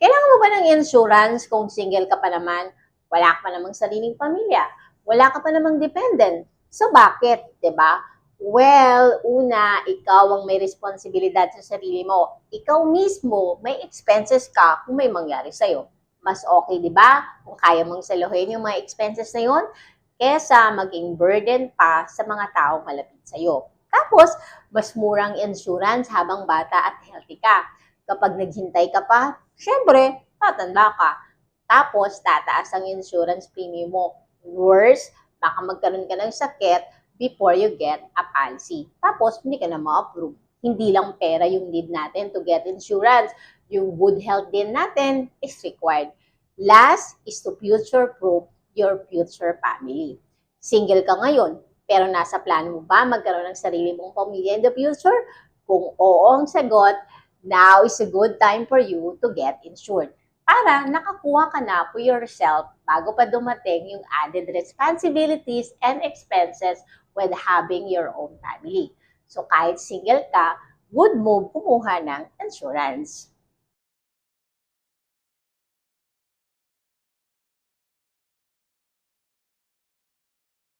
Kailangan mo ba ng insurance kung single ka pa naman? Wala ka pa namang sariling pamilya. Wala ka pa namang dependent. So bakit, 'di ba? Well, una, ikaw ang may responsibilidad sa sarili mo. Ikaw mismo, may expenses ka kung may mangyari sa'yo. Mas okay, di ba? Kung kaya mong saluhin yung mga expenses na yun, kesa maging burden pa sa mga taong malapit sa'yo. Tapos, mas murang insurance habang bata at healthy ka. Kapag naghintay ka pa, syempre, tatanda ka. Tapos, tataas ang insurance premium mo. Worse, baka magkaroon ka ng sakit before you get a policy. Tapos, hindi ka na ma-approve. Hindi lang pera yung need natin to get insurance. Yung good health din natin is required. Last is to future-proof your future family. Single ka ngayon, pero nasa plano mo ba magkaroon ng sarili mong pamilya in the future? Kung oo ang sagot, now is a good time for you to get insured. Para nakakuha ka na for yourself bago pa dumating yung added responsibilities and expenses with having your own family. So kahit single ka, good move kumuha ng insurance.